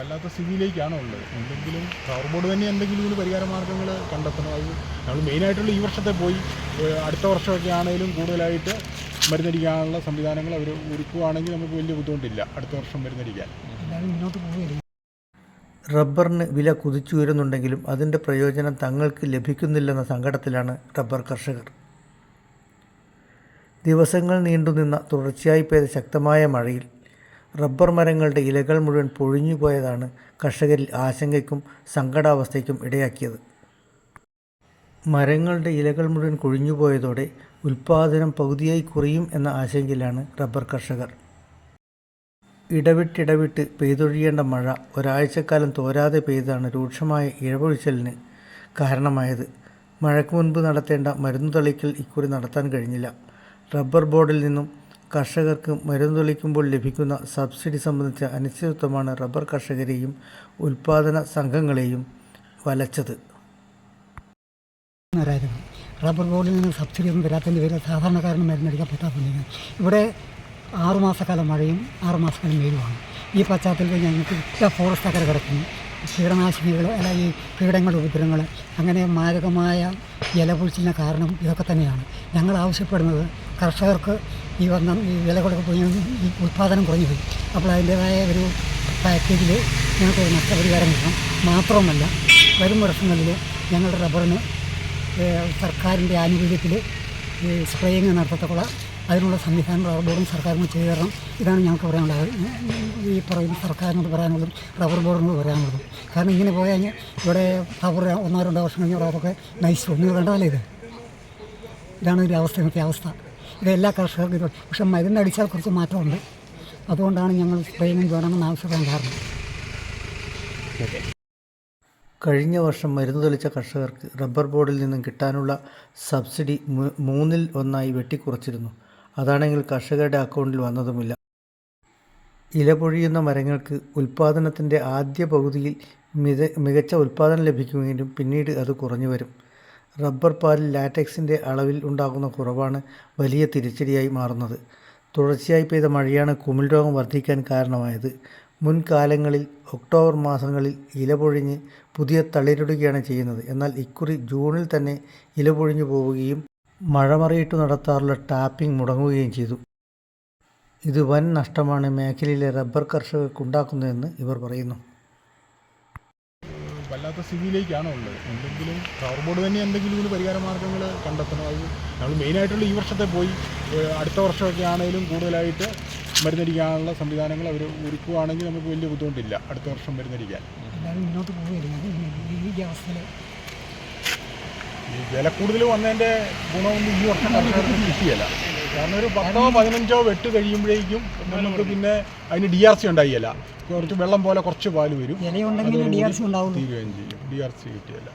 വല്ലാത്ത സ്ഥിതിയിലേക്കാണ് ഉള്ളത്. എന്തെങ്കിലും പവർ ബോർഡ് തന്നെ എന്തെങ്കിലും ഇതിന് പരിഹാര മാർഗങ്ങൾ കണ്ടെത്തണം. അത് നമ്മൾ മെയിനായിട്ടുള്ള ഈ വർഷത്തെ പോയി അടുത്ത വർഷമൊക്കെ ആണെങ്കിലും കൂടുതലായിട്ട് മരുന്നടിക്കാനുള്ള സംവിധാനങ്ങൾ അവർ ഒരുക്കുകയാണെങ്കിൽ നമുക്ക് വലിയ ബുദ്ധിമുട്ടില്ല. അടുത്ത വർഷം മരുന്നടിക്കാൻ. മുന്നോട്ട് പോവുകയില്ല റബ്ബറിന് വില കുതിച്ചുയരുന്നുണ്ടെങ്കിലും അതിന്റെ പ്രയോജനം തങ്ങൾക്ക് ലഭിക്കുന്നില്ലെന്ന സങ്കടത്തിലാണ് റബ്ബർ കർഷകർ. ദിവസങ്ങൾ നീണ്ടുനിന്ന തുടർച്ചയായി പെയ്ത ശക്തമായ മഴയിൽ റബ്ബർ മരങ്ങളുടെ ഇലകൾ മുഴുവൻ പൊഴിഞ്ഞുപോയതാണ് കർഷകരിൽ ആശങ്കയ്ക്കും സങ്കടാവസ്ഥയ്ക്കും ഇടയാക്കിയത്. മരങ്ങളുടെ ഇലകൾ മുഴുവൻ കൊഴിഞ്ഞുപോയതോടെ ഉൽപ്പാദനം പകുതിയായി കുറയും എന്ന ആശങ്കയിലാണ് റബ്ബർ കർഷകർ. ഇടവിട്ടിടവിട്ട് പെയ്തൊഴിയേണ്ട മഴ ഒരാഴ്ചക്കാലം തോരാതെ പെയ്താണ് രൂക്ഷമായ ഇഴപൊഴിച്ചലിന് കാരണമായത്. മഴയ്ക്ക് മുൻപ് നടത്തേണ്ട മരുന്ന് തളിക്കൽ ഇക്കുറി നടത്താൻ കഴിഞ്ഞില്ല. റബ്ബർ ബോർഡിൽ നിന്നും കർഷകർക്ക് മരുന്ന് തളിക്കുമ്പോൾ ലഭിക്കുന്ന സബ്സിഡി സംബന്ധിച്ച അനിശ്ചിതത്വമാണ് റബ്ബർ കർഷകരെയും ഉൽപാദന സംഘങ്ങളെയും വലച്ചത്. റബ്ബർ ബോർഡിൽ നിന്ന് സബ്സിഡി ഒന്നും വരാത്തതിന്റെ പേരിൽ സാധാരണക്കാരന് മരുന്നടിക്കാൻ പറ്റാത്തതിന് ഇവിടെ ആറുമാസക്കാലം മഴയും ആറുമാസക്കാലം വെയിലുമാണ്. ഈ പശ്ചാത്തലത്തിൽ ഞങ്ങൾക്ക് ഫോറസ്റ്റ് അക്കരെ കിടക്കുന്നു. കീടനാശിനികൾ അല്ലെങ്കിൽ ഈ കീടങ്ങളുടെ ഉപദ്രവങ്ങൾ അങ്ങനെ മാരകമായ ഇലപൊഴിച്ചിലിന് കാരണം ഇതൊക്കെ തന്നെയാണ്. ഞങ്ങൾ ആവശ്യപ്പെടുന്നത് കർഷകർക്ക് ഈ വന്ന ഈ വിലകളൊക്കെ പോയി ഈ ഉൽപ്പാദനം കുറഞ്ഞു പോയി. അപ്പോൾ അതിന്റേതായ ഒരു പാക്കേജിൽ ഞങ്ങൾക്ക് ഒരു നഷ്ടപരിഹാരം കിട്ടണം. മാത്രവുമല്ല വരും വർഷങ്ങളിൽ ഞങ്ങളുടെ റബ്ബറിന് സർക്കാരിന്റെ ആനുകൂല്യത്തിൽ സ്പ്രേയിങ് നടത്തത്തക്കുള്ള അതിനുള്ള സംവിധാനം റബ്ബർ ബോർഡും സർക്കാരും ചെയ്തു തരണം. ഇതാണ് ഞങ്ങൾക്ക് പറയാനുള്ളത്. ഈ പറയുന്ന സർക്കാരിനോട് പറയാനുള്ളതും റബ്ബർ ബോർഡിനോട് പറയാനുള്ളതും. കാരണം ഇങ്ങനെ പോയാൽ ഇവിടെ റബ്ബർ ഒന്നോ രണ്ടോ വർഷം കഴിഞ്ഞ റബ്ബറൊക്കെ നയിച്ചു ഒന്നും കണ്ടതല്ലേ ഇത്? ഇതാണ് ഒരു അവസ്ഥ ഇന്നത്തെ അവസ്ഥ. ഇത് എല്ലാ കർഷകർക്കും ഇത് പക്ഷെ മരുന്നടിച്ചാൽ കുറച്ച് മാറ്റമുണ്ട്. അതുകൊണ്ടാണ് ഞങ്ങൾ സ്പ്രേയിങ് വേണമെന്ന് ആവശ്യപ്പെടാൻ കാരണം. കഴിഞ്ഞ വർഷം മരുന്ന് തെളിച്ച കർഷകർക്ക് റബ്ബർ ബോർഡിൽ നിന്നും കിട്ടാനുള്ള സബ്സിഡി മൂന്നിൽ ഒന്നായി വെട്ടിക്കുറച്ചിരുന്നു. അതാണെങ്കിൽ കർഷകരുടെ അക്കൗണ്ടിൽ വന്നതുമില്ല. ഇലപൊഴിയുന്ന മരങ്ങൾക്ക് ഉൽപ്പാദനത്തിന്റെ ആദ്യ പകുതിയിൽ മിത മികച്ച ഉൽപ്പാദനം ലഭിക്കുമെങ്കിലും പിന്നീട് അത് കുറഞ്ഞു വരും. റബ്ബർ പാലിൽ ലാറ്റക്സിന്റെ അളവിൽ ഉണ്ടാകുന്ന കുറവാണ് വലിയ തിരിച്ചടിയായി മാറുന്നത്. തുടർച്ചയായി പെയ്ത മഴയാണ് കുമിൾ രോഗം വർദ്ധിക്കാൻ കാരണമായത്. മുൻകാലങ്ങളിൽ ഒക്ടോബർ മാസങ്ങളിൽ ഇലപൊഴിഞ്ഞ് പുതിയ തളിരിടുകയാണ് ചെയ്യുന്നത്. എന്നാൽ ഇക്കുറി ജൂണിൽ തന്നെ ഇല പൊഴിഞ്ഞു പോവുകയും മഴമറയിട്ടു നടത്താറുള്ള ടാപ്പിംഗ് മുടങ്ങുകയും ചെയ്തു. ഇത് വൻ നഷ്ടമാണ് മേഖലയിലെ റബ്ബർ കർഷകർക്കുണ്ടാക്കുന്നതെന്ന് ഇവർ പറയുന്നു. വല്ലാത്ത സ്ഥിതിയിലേക്കാണ് ഉള്ളത്? എന്തെങ്കിലും പവർ ബോർഡ് തന്നെ എന്തെങ്കിലും ഇതിന് പരിഹാര മാർഗങ്ങൾ കണ്ടെത്തണം. അത് നമ്മൾ മെയിനായിട്ടുള്ള ഈ വർഷത്തെ പോയി. അടുത്ത വർഷമൊക്കെ ആണെങ്കിലും കൂടുതലായിട്ട് മരുന്നടിക്കാനുള്ള സംവിധാനങ്ങൾ അവർ ഒരുക്കുകയാണെങ്കിൽ നമുക്ക് വലിയ ബുദ്ധിമുട്ടില്ല. അടുത്ത വർഷം മരുന്നടിക്കാൻ. എല്ലാവരും മുന്നോട്ട് പോവുകയില്ല ഈ അവസ്ഥയിൽ ഈ വില കൂടുതൽ വന്നതിന്റെ ഗുണമൊന്നും ഈ വർഷം കർഷകർക്ക് കിട്ടിയല്ല. കാരണം ഒരു പത്തോ പതിനഞ്ചോ വെട്ട് കഴിയുമ്പോഴേക്കും നമുക്ക് പിന്നെ അതിന് ഡി ആർ സി ഉണ്ടായില്ല. കുറച്ച് വെള്ളം പോലെ കുറച്ച് പാൽ വരും. തീരുകയും ചെയ്യും. D R C കിട്ടിയല്ല.